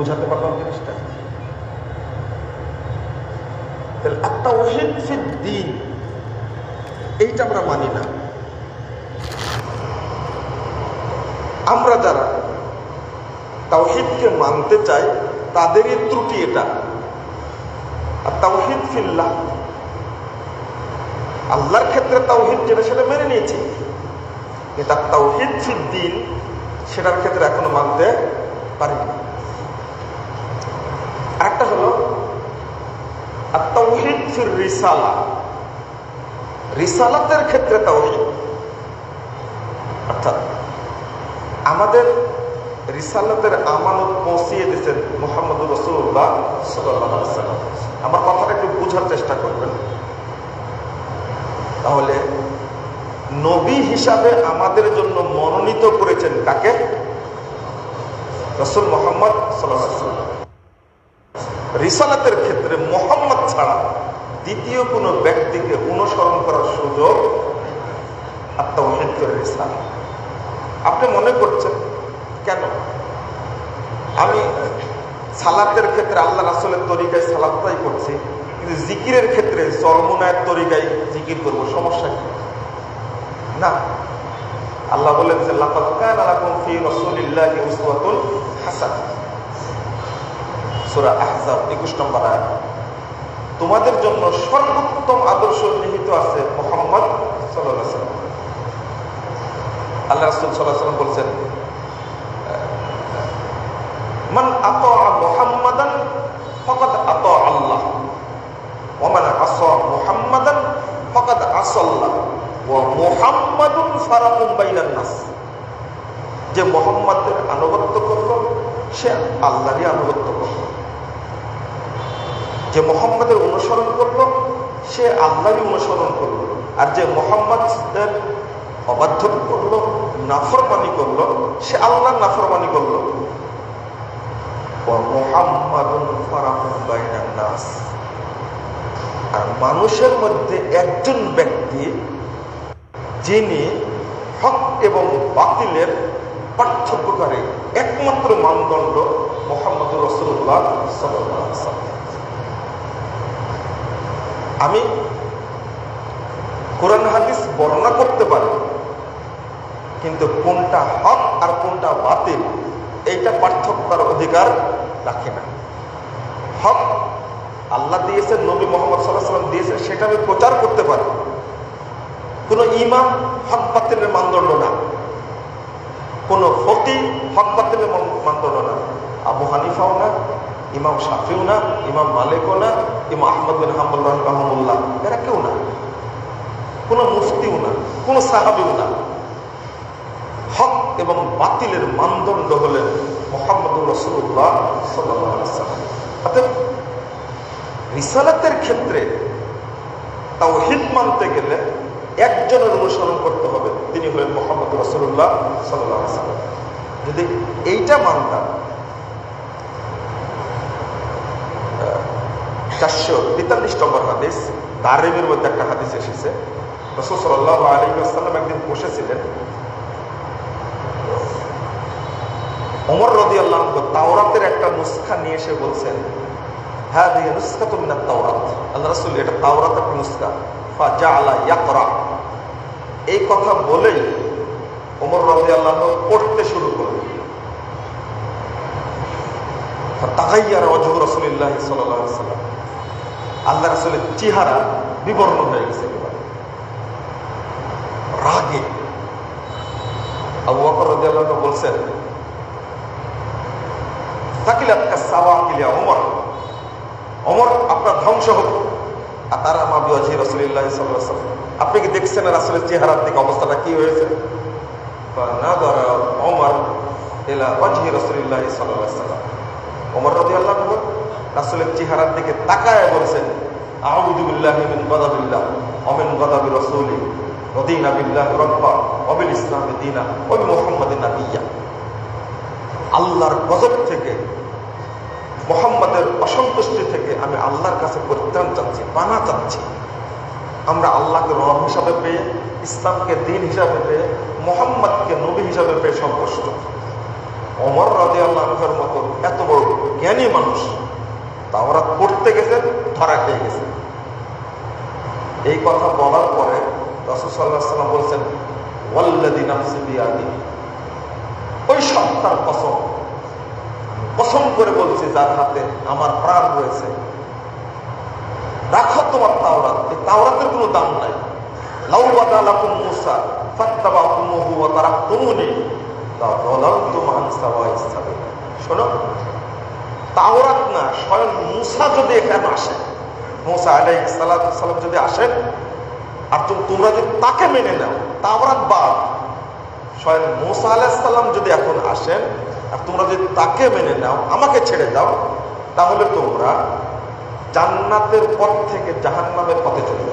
বোঝাতে পারলাম জিনিসটা। তাহলে আত্মাওহিদ ফিদ দিন এইটা আমরা মানি না। আমরা যারা তাওহিদকে মানতে চাই, তাদেরই ত্রুটি এটা। আর তাওহিদ ফিল্লাহ, আল্লাহর ক্ষেত্রে তাওহিদ যেটা সেটা মেনে নিয়েছি। কিন্তু তাওহিদ ফিদ্দিন, সেটার ক্ষেত্রে এখনও মানতে পারিনি আরেকটা হলো রিসালাতের ক্ষেত্রে তাওহিদ। অর্থাৎ আমাদের রিসালাতের আমানত পৌঁছিয়ে দিয়েছেন মোহাম্মদ রসুল্লাহ সাল্লাম আমার কথাটা একটু বোঝার চেষ্টা করবেন। তাহলে নবী হিসাবে আমাদের জন্য মনোনীত করেছেন কাকে? রসুল মোহাম্মদ সাল্লাম রিসালাতের ক্ষেত্রে মোহাম্মদ ছাড়া দ্বিতীয় কোনো ব্যক্তিকে অনুসরণ করার সুযোগ আত্মহিত রিসালা আপনি মনে করছেন, কেন? আমি সালাতের ক্ষেত্রে আল্লাহ রাসুলের তরিকায় সালাদটাই করছি, কিন্তু জিকিরের ক্ষেত্রে চরমুনায়ের তরিকায় জিকির করব, সমস্যা কি? না। আল্লাহ বলেন যে উসওয়াতুন হাসানাহ। সূরা আহজাব 21 নম্বর আয়াত। তোমাদের জন্য সর্বোত্তম আদর্শ নিহিত আছে মুহাম্মদ সাল্লাল্লাহু আল্লাহ রাসূল ওয়াসাল্লাম বলেন মান আতা মুহাম্মাদান ফাকাদ আতা আল্লাহ, ওয়া মান আসা মুহাম্মাদান ফাকাদ আসাল্লাহ ওয়া মুহাম্মাদুন ফারাকুম বাইনান নাস। যে মোহাম্মদের আনুগত্য করল, সে আল্লাহরই আনুগত্য করল। যে মোহাম্মদের অনুসরণ করল, সে আল্লাহরই অনুসরণ করল। আর যে মোহাম্মদের অবাধ্য করল, নাফরমানি করল, সে আল্লাহর নাফরমানি করল। আর মানুষের মধ্যে একজন ব্যক্তি, যিনি হক এবং বাতিলের পার্থক্য করে, একমাত্র মানদণ্ড মোহাম্মদ রসুল্লাহ আমি কোরআন হাদিস বর্ণনা করতে পারি, কিন্তু কোনটা হক আর কোনটা বাতিল, এইটা পার্থক্য করার অধিকার রাখে না। হক আল্লাহ দিয়েছেন নবী মোহাম্মদ সাল্লাহ সাল্লাম দিয়েছেন সেটা আমি প্রচার করতে পারি। কোনো ইমাম হক বাতিলের মানদণ্ড না। কোনো ফকি হক বাতিলের মানদণ্ড না। আবু হানিফাও না ইমাম শাফিও না, ইমাম মালিকও না, ইমাম আহমদ বিন হাম্বুল রহমাহুল্লাহ। এরা কেউ না। কোনো মুফতিও না, কোনো সাহাবিও না। হক এবং বাতিলের মানদণ্ড হলেন মোহাম্মদ রসুল্লাহ সাল্লাম অতএব রিসালাতের ক্ষেত্রে তাও হিদ মানতে গেলে একজনের অনুসরণ করতে হবে, তিনি হলেন মোহাম্মদ রসুল্লাহ সাল্লাম যদি এইটা মানতাম চারশো তেতাল্লিশ নম্বর হাদিস দারেমের মধ্যে একটা হাদিস এসেছে। রসুল সাল্লাহ আলী আসসালাম একদিন বসেছিলেন। অমর রদি আল্লাহ তাওরাতের একটা নুস্খা নিয়ে এসে বলছেন হ্যাঁ দিয়ে নুস্খা তো মিনার তাওরাত। আল্লাহ রসুল, এটা তাওরাত একটা নুস্খা। ফা জা আলা ইয়াকরা। এই কথা বলেই অমর রদি আল্লাহ পড়তে শুরু করলেন। তাকাইয়ার অজহ রসুলিল্লাহ সাল্লাহ সাল্লাম আল্লাহ রসুলের চেহারা বিবর্ণ হয়ে গেছে রাগে। আবু বকর রদি আল্লাহ বলছেন আপনার ধ্বংস আর আপনি কি দেখছেন রাসুলের চেহারার দিকে অবস্থাটা কি হয়েছে? সাল্লাম ওমর আল্লাহ রাসুলের চেহারার দিকে তাকায় বলছেন আহমদুল্লাহ গদাবিল্লাহ অমিন গদাবি রসুলি রদিনা বিল্লাহ রব্বা অবিল ইসলাম দিনা ওবি মোহাম্মদ নাবিয়া আল্লাহর গজব থেকে, মোহাম্মদের অসন্তুষ্টি থেকে আমি আল্লাহর কাছে পরিত্রাণ চাচ্ছি, পানা চাচ্ছি। আমরা আল্লাহকে রব হিসাবে পেয়ে, ইসলামকে দিন হিসাবে পেয়ে, মোহাম্মদকে নবী হিসাবে পেয়ে সন্তুষ্ট। অমর রাজে আল্লাহর মতো এত বড় জ্ঞানী মানুষ তাওরাত পড়তে গেছেন ধরা খেয়ে গেছেন এই কথা বলার পরে রসুল সাল্লাহ সাল্লাম বলছেন ওয়াল্লাদি নাফসি বিয়াদি ওই সত্তার কসম। কসম করে বলছি, যার হাতে আমার প্রাণ রয়েছে, রাখো তোমার তাওরাত। এই তাওরাতের কোনো দাম নাই। লাউ বাদালাকুম মুসা, ফাত্তাবাকুমুহু ওয়া তারাকতুমুনি। লা যালালতুম শোনো তাওরাত না, স্বয়ং মুসা যদি এখানে আসে, মুসা সালাতু সালাম যদি আসেন আর তুমি তোমরা যদি তাকে মেনে নাও তাওরাত বাদ। স্বয়ং মুসা আলাইহিস সালাম যদি এখন আসেন আর তোমরা যদি তাকে মেনে নাও, আমাকে ছেড়ে দাও, তাহলে তোমরা জান্নাতের পথ থেকে জাহান্নামের পথে চলে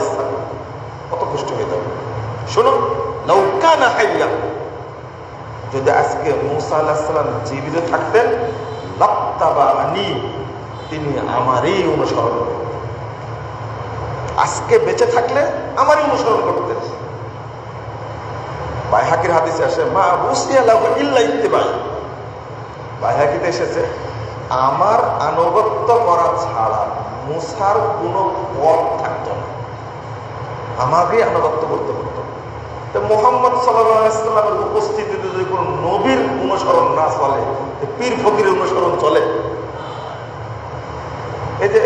ইসলাম কত কষ্ট হয়ে যাবে। শোনো লৌকা না হাইয়া যদি আজকে মুসা আলাহিসাল্লাম জীবিত থাকতেন লাপ্তাবা আনি, তিনি আমারই অনুসরণ করতেন। আজকে বেঁচে থাকলে আমারই অনুসরণ করতেন। বাইহাকির হাদিসে আসে, মা বুসিয়া লাহু ইল্লা ইত্তিবাই। বাইহাকিতে এসেছে, আমার আনুগত্য করা ছাড়া মুসার কোনো পথ থাকতো না। আমাকেই আনুগত্য করতে তো মোহাম্মদ সাল্লামের উপস্থিতিতে যদি কোনো নবীর অনুসরণ না চলে পীর ফকির অনুসরণ চলে, এই যে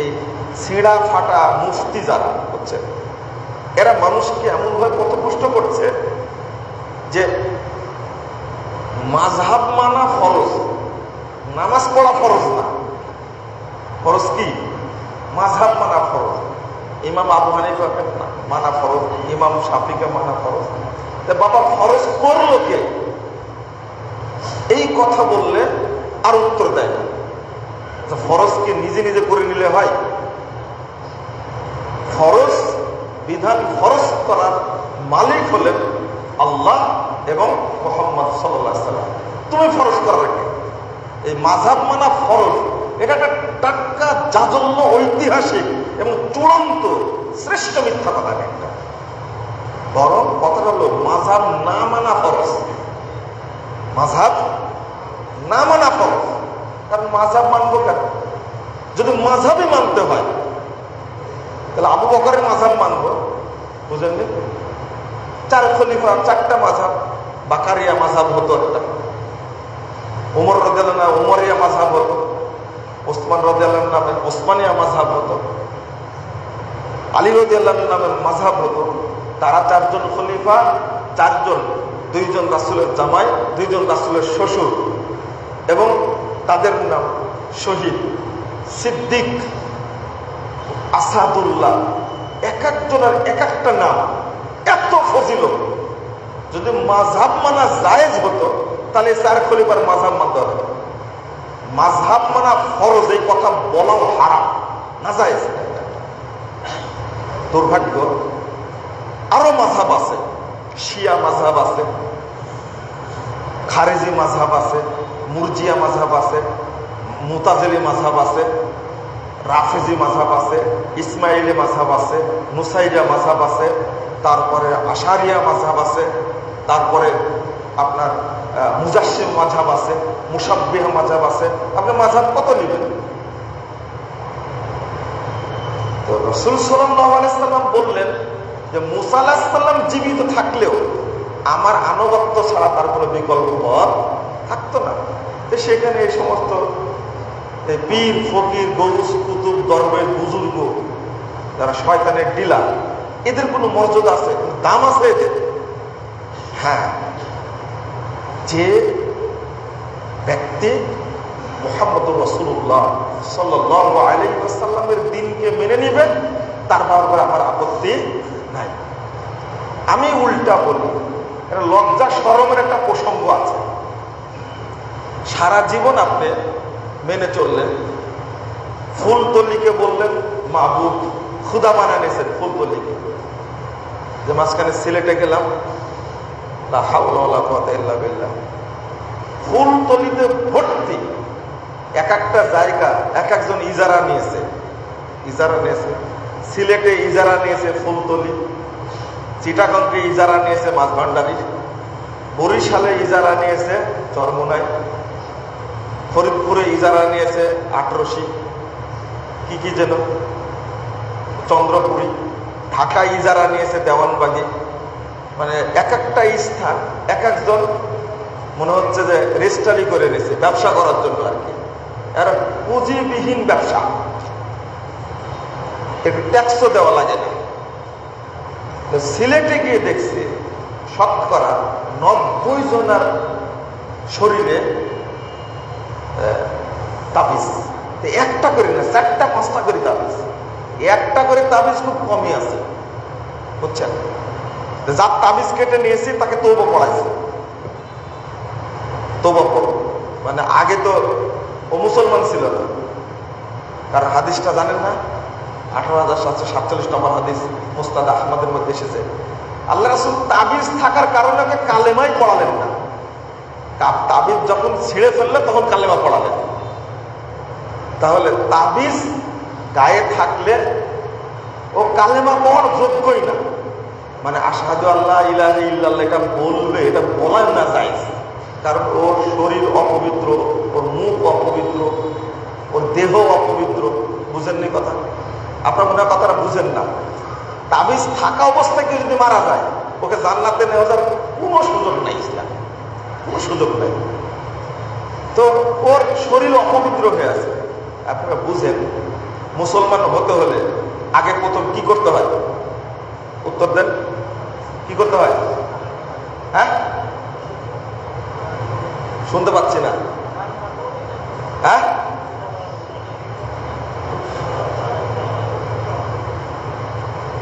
এই ছিঁড়া ফাটা মুফতি যারা হচ্ছে, এরা মানুষকে এমনভাবে পথপুষ্ট করছে যে মাঝহাব মানা ফরজ, নামাজ পড়া ফরজ না। ফরজ কি? মাঝহাব মানা ফরজ। ইমাম আবু হানিফা না। মানা ফরজ, ইমাম সাফিকে মানা ফরজ। বাবা ফরজ করল কে? এই কথা বললে আর উত্তর দেয় না। ফরজকে নিজে নিজে করে নিলে হয়? ফরজ, বিধান ফরজ করার মালিক হলেন আল্লাহ এবং মোহাম্মদ সাল্লাম। তুমি ফরজ করার কে? এই মাঝাব মানা ফরজ, এটা একটা টাটকা, জাজল্য, ঐতিহাসিক এবং চূড়ান্ত শ্রেষ্ঠ মিথ্যা কথা একটা। বরং কথাটা হলো মাঝাব না মানা ফরজ। মাঝাব না মানা ফরজ। কারণ মাঝাব মানবো কেন? যদি মাঝাবই মানতে হয়, তাহলে আবু বকরের মাঝাব মানবো। বুঝলেন চার খলিফা, চারটা মাঝাব বাকারিয়া মাঝাব হতো একটা। উমর রদাল্লাহ উমরিয়া মাঝাব হতো। ওসমান রদাল্লাহ নামে ওসমানিয়া মাঝাব হতো। আলী রদিয়াল্লাহ নামে মাঝাব হতো। তারা চারজন খলিফা, চারজন, দুইজন রাসুলের জামাই, দুইজন রাসুলের শ্বশুর এবং তাদের নাম শহীদ সিদ্দিক আসাদুল্লাহ। এক একজনের এক একটা নাম, এত ফজিল যদি মাঝহাব মানা জায়েজ হতো, তাহলে চার খলিফার মাঝহাব মানতে হবে। মাঝহাব মানা ফরজ, এই কথা বলাও হারাম, না জায়েজ? দুর্ভাগ্য আরও মাঝাব আছে শিয়া মাঝাব আছে খারেজি মাঝহাব আছে মুরজিয়া মাঝাব আছে মুতাজেলি মাঝহাব আছে রাফেজি মাঝাব আছে ইসমাইলি মাঝহাব আছে নুসাইডা মাঝহাব আছে তারপরে আশারিয়া মাঝাব আছে তারপরে আপনার মুজাসিম মাঝাব আছে মুসাব্বিহ মাঝাব আছে আপনি মাঝহাব কত নেবেন তো রসুল সাল্লাম বললেন যে, মুসা আলাহিসাল্লাম জীবিত থাকলেও আমার আনুগত্য ছাড়া তার কোনো বিকল্প পথ থাকতো না। তো সেখানে এই সমস্ত পীর ফকির গৌস কুতুব দরবের বুজুর্গ, যারা শয়তানের ডিলা এদের কোনো মর্যাদা আছে দাম আছে এদের? হ্যাঁ। যে ব্যক্তি মোহাম্মদ রসুল্লাহ সাল্লাহ আলাইসাল্লামের দিনকে মেনে নিবেন, তার ব্যাপারে আমার আপত্তি নাই। আমি উল্টা বলি লজ্জা সরমের একটা প্রসঙ্গ আছে। সারা জীবন আপনি মেনে চললেন ফুলতলিকে বললেন, মাহবুব খুদা বানা নিয়েছেন ফুলতলিকে যে মাঝখানে সিলেটে গেলাম ফুলতলিতে ভর্তি এক একটা জায়গা, এক একজন ইজারা নিয়েছে। ইজারা নিয়েছে। সিলেটে ইজারা নিয়েছে ফুলতলি। চিটাগংকে ইজারা নিয়েছে মাছ ভান্ডারি। বরিশালে ইজারা নিয়েছে চরমোনায় ফরিদপুরে ইজারা নিয়েছে আটরশি। কি কি যেন? চন্দ্রপুরী। ঢাকা ইজারা নিয়েছে দেওয়ানবাগি। মানে এক একটা স্থান, এক একজন মনে হচ্ছে যে রেজিস্টারি করে নিয়েছে, ব্যবসা করার জন্য আর কি। এরা পুঁজিবিহীন ব্যবসা। একটু ট্যাক্সও দেওয়া লাগে না। সিলেটে গিয়ে দেখছি, শতকরা নব্বই জনের শরীরে তাবিজ। একটা করে না, চারটা, পাঁচটা করে তাবিজ। একটা করে তাবিজ খুব কমই আছে। বুঝছেন? যার তাবিজ কেটে নিয়েছি, তাকে তবু পড়াইছে। তবু মানে আগে তো ও মুসলমান ছিল না। কারণ হাদিসটা জানেন না? আঠারো হাজার সাতশো সাতচল্লিশ নম্বর হাদিস মোস্তাদ আহমদের মধ্যে এসেছে। আল্লাহ রাসুল তাবিজ থাকার কারণে ওকে কালেমাই পড়ালেন না। তাবিজ যখন ছিঁড়ে ফেললে, তখন কালেমা পড়ালেন। তাহলে তাবিজ গায়ে থাকলে ও কালেমা পড়ার যোগ্যই না। মানে আসাদু আল্লাহ ইলাহ ইল্লাল্লাহ, এটা বলবে এটা বলার না যায় কারণ ওর শরীর অপবিত্র, ওর মুখ অপবিত্র, ওর দেহ অপবিত্র। বুঝেননি কথা? আপনার মনে হয় কথাটা বুঝেন না। তাবিজ থাকা অবস্থায় কেউ যদি মারা যায়, ওকে জান্নাতে নেওয়া যাওয়ার কোনো সুযোগ নেই ইসলাম। কোনো সুযোগ নেই। তো ওর শরীর অপবিত্র হয়ে আছে। আপনারা বুঝেন, মুসলমান হতে হলে আগে প্রথম কি করতে হয়? উত্তর দেন। কি করতে হয়? হ্যাঁ? শুনতে পাচ্ছি না। হ্যাঁ?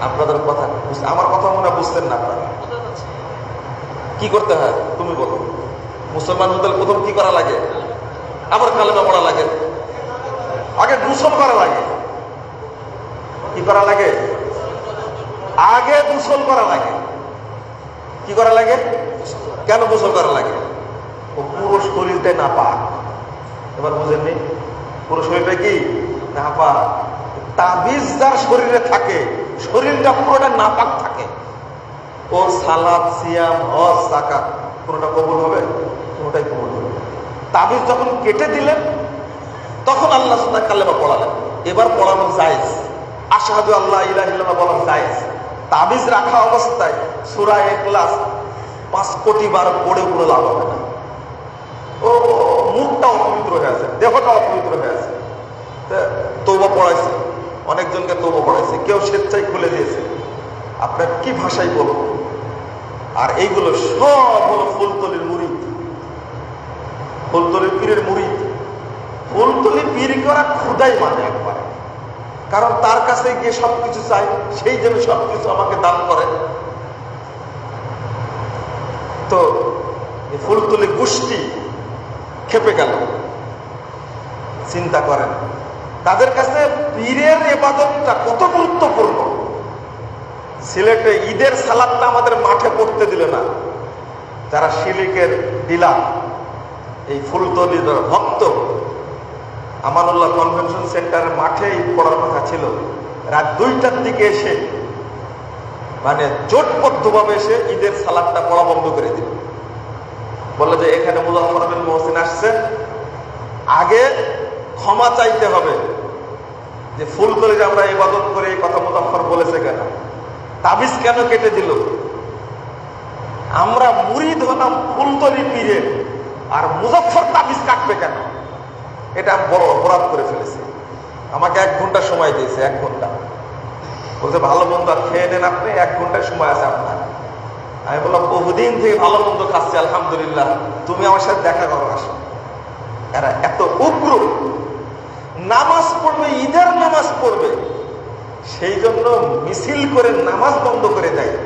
আপনাদের কথা আমার কথা মনে বুঝতেন না আপনারা। কি করতে হয়? তুমি বলো। মুসলমান হতে প্রথম কি করা লাগে? আবার কালেমা পড়া লাগে। আগে দূষণ করা লাগে। কি করা লাগে? আগে দূষণ করা লাগে। কি করা লাগে? কেন গোসল করা লাগে? ও পুরো শরীরটাই না পাক এবার বুঝেননি পুরো শরীরটা কি? না পাক তাবিজ যার শরীরে থাকে, শরীরটা পুরোটা নাপাক থাকে। ওর সালাদ, সিয়াম, হজ জাকাত কোনোটা কবুল হবে? কোনোটাই কবুল হবে। তাবিজ যখন কেটে দিলেন, তখন আল্লাহ সুন্দর কালেমা পড়ালেন। এবার পড়ানো জায়েজ। আশাহাদু আল্লাহ ইলাহ ইল্লাল্লাহ বলা জায়েজ। তাবিজ রাখা অবস্থায় সুরা ক্লাস পাঁচ কোটি বার পড়ে পড়ে লাভ হবে না। ও মুখটা অপবিত্র হয়ে আছে দেহটা অপবিত্র হয়ে আছে। তৌবা পড়াইছে, অনেকজনকে তৌবা পড়াইছে, কেউ স্বেচ্ছায় খুলে দিয়েছে। আপনার কি ভাষায় বলব? আর এইগুলো সব হলো ফুলতলির মুড়ি। ফুলতলির পীরের মুড়ি। ফুলতলি পীর করা খুদাই মানে একবারে। কারণ তার কাছে গিয়ে সবকিছু চাই, সেই জন্য সবকিছু আমাকে দান করে। তো ফুলতলি গোষ্ঠী খেপে গেল। চিন্তা করেন, তাদের কাছে পীরের এবাদতটা কত গুরুত্বপূর্ণ? সিলেটে ঈদের সালাদটা আমাদের মাঠে পড়তে দিল না। যারা শিলিকের ডিলার, এই ফুলতলির ভক্ত, আমানুল্লাহ কনভেনশন সেন্টারের মাঠে ঈদ পড়ার কথা ছিল। রাত দুইটার দিকে এসে মানে জোটবদ্ধভাবে এসে ঈদের সালাদটা পড়া বন্ধ করে দিল। বলল যে এখানে মুজাফর মহসিন আসছে, আগে ক্ষমা চাইতে হবে যে ফুল করে যে আমরা ইবাদত করে, এই কথা মুজাফর বলেছে কেন? তাবিজ কেন কেটে দিল? আমরা মুড়িদ হলাম ফুলতলি পীরে, আর মুজফর তাবিজ কাটবে কেন? এটা বড় অপরাধ করে ফেলেছে। আমাকে এক ঘণ্টা সময় দিয়েছে, এক ঘণ্টা। বলছে, ভালো মন্দ আর খেয়ে নেন আপনি, এক ঘণ্টার সময় আছে আপনার। আমি বললাম, বহুদিন থেকে ভালো মন্দ খাচ্ছি, আলহামদুলিল্লাহ। তুমি আমার সাথে দেখা করো, আসো। এরা এত উগ্র। নামাজ পড়বে, ঈদের নামাজ পড়বে। সেই জন্য মিছিল করে নামাজ বন্ধ করে দেয়।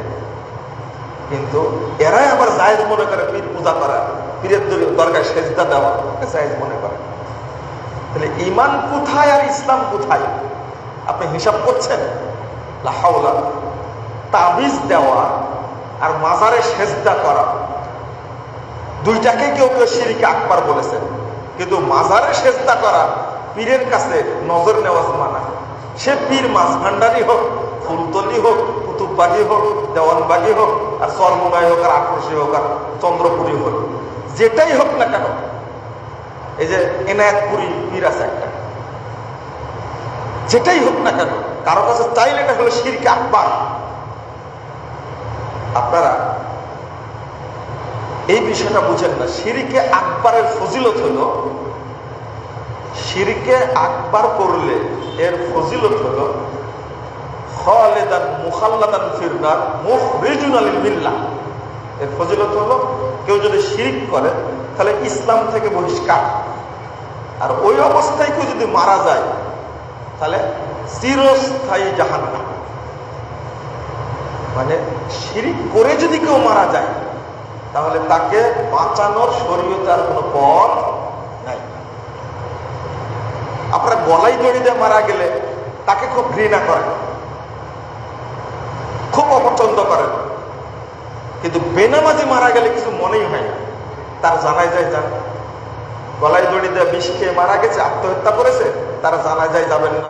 কিন্তু এরাই আবার জায়েজ মনে করে পীর পূজা করা, পীরের দর- দরকার সেজদা দেওয়া জায়েজ মনে করে। তাহলে ইমান কোথায় আর ইসলাম কোথায়? আপনি হিসাব করছেন? লাহাউলা তাবিজ দেওয়া আর মাজারে সেজদা করা। দুইটাকে কেউ কেউ শিরিকে আকবার বলেছেন। কিন্তু মাজারে সেজদা করা পীরের কাছে নজর নেওয়া মানা সে পীর মাছ ভান্ডারি হোক ফুলতলি হোক কুতুববাগী হোক দেওয়ানবাগী হোক, আর চরমুনাই হোক, আর আক্রোশী হোক, আর চন্দ্রপুরী হোক। যেটাই হোক না কেন, এই যে এনায়তপুরি পীর আছে একটা। যেটাই হোক না কেন, কারও কাছে চাইলে এটা হলো শিরকে আকবার। আপনারা এই বিষয়টা বুঝেন না। শিরিকে আকবরের ফজিলত হলো, শিরিকে আকবার করলে এর ফজিলত হলো, খালেদান মুখাল্লাদান ফিরনার মুখ রিজুনাল মিল্লা। এর ফজিলত হলো, কেউ যদি শিরিক করে, তাহলে ইসলাম থেকে বহিষ্কার। আর ওই অবস্থায় কেউ যদি মারা যায়, তাহলে চিরস্থায়ী জাহান্নাম। মানে শিরিক করে যদি কেউ মারা যায়, তাহলে তাকে বাঁচানোর শরীয়তার কোনো পথ নাই। আপনারা গলায় দড়ি দিয়ে মারা গেলে তাকে খুব ঘৃণা করেন, খুব অপছন্দ করেন। কিন্তু বেনামাজি মারা গেলে কিছু মনেই হয় না। তার জানাই যায়, যান গলায় দড়ি দিয়ে বিষ খেয়ে মারা গেছে, আত্মহত্যা করেছে, তারা জানা যায় যাবেন না।